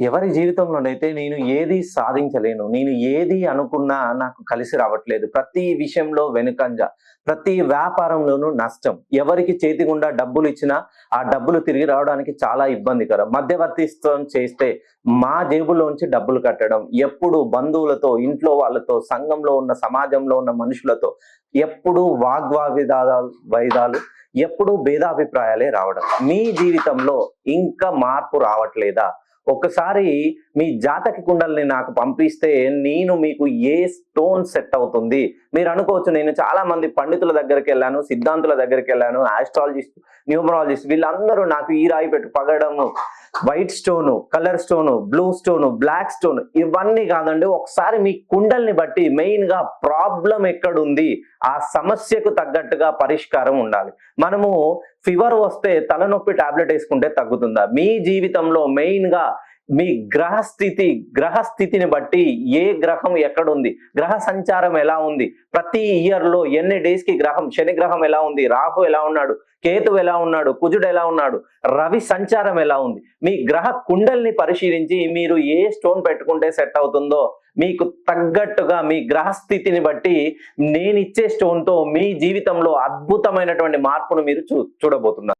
ఎవరి జీవితంలోనైతే నేను ఏది సాధించలేను నేను ఏది అనుకున్నా నాకు కలిసి రావట్లేదు. ప్రతి విషయంలో వెనుకంజ ప్రతి వ్యాపారంలోనూ నష్టం. ఎవరికి చేతి గుండా డబ్బులు ఇచ్చినా ఆ డబ్బులు తిరిగి రావడానికి చాలా ఇబ్బందికరం. మధ్యవర్తిత్వం చేస్తే మా జేబులోంచి డబ్బులు కట్టడం ఎప్పుడు బంధువులతో ఇంట్లో వాళ్ళతో సంఘంలో ఉన్న సమాజంలో ఉన్న మనుషులతో ఎప్పుడు వాగ్వావిదాలు వైదాలు ఎప్పుడు భేదాభిప్రాయాలే రావడం. మీ జీవితంలో ఇంకా మార్పు రావట్లేదా? ఒకసారి మీ జాతక కుండల్ని నాకు పంపిస్తే నేను మీకు ఏ స్టోన్ సెట్ అవుతుంది? మీరు అనుకోవచ్చు నేను చాలా మంది పండితుల దగ్గరికి వెళ్ళాను సిద్ధాంతుల దగ్గరికి వెళ్ళాను ఆస్ట్రాలజిస్ట్ న్యూమరాలజిస్ట్ వీళ్ళందరూ నాకు ఈ రాయి పెట్టు పగడము. White stone colour stone blue stone black stone ఇవన్నీ కాదండి. ఒకసారి మీ కుండల్ని బట్టి మెయిన్గా ప్రాబ్లం ఎక్కడుంది ఆ సమస్యకు తగ్గట్టుగా పరిష్కారం ఉండాలి. మనము ఫీవర్ వస్తే తలనొప్పి టాబ్లెట్ వేసుకుంటే తగ్గుతుందా? మీ జీవితంలో మెయిన్గా మీ గ్రహస్థితి గ్రహస్థితిని బట్టి ఏ గ్రహం ఎక్కడుంది? గ్రహ సంచారం ఎలా ఉంది? ప్రతి ఇయర్లో ఎన్ని డేస్కి గ్రహం? శని గ్రహం ఎలా ఉంది? రాహు ఎలా ఉన్నాడు? కేతు ఎలా ఉన్నాడు? కుజుడు ఎలా ఉన్నాడు? రవి సంచారం ఎలా ఉంది? మీ గ్రహ కుండల్ని పరిశీలించి మీరు ఏ స్టోన్ పెట్టుకుంటే సెట్ అవుతుందో మీకు తగ్గట్టుగా మీ గ్రహస్థితిని బట్టి నేను ఇచ్చే స్టోన్తో మీ జీవితంలో అద్భుతమైనటువంటి మార్పును మీరు చూ చూడబోతున్నారు.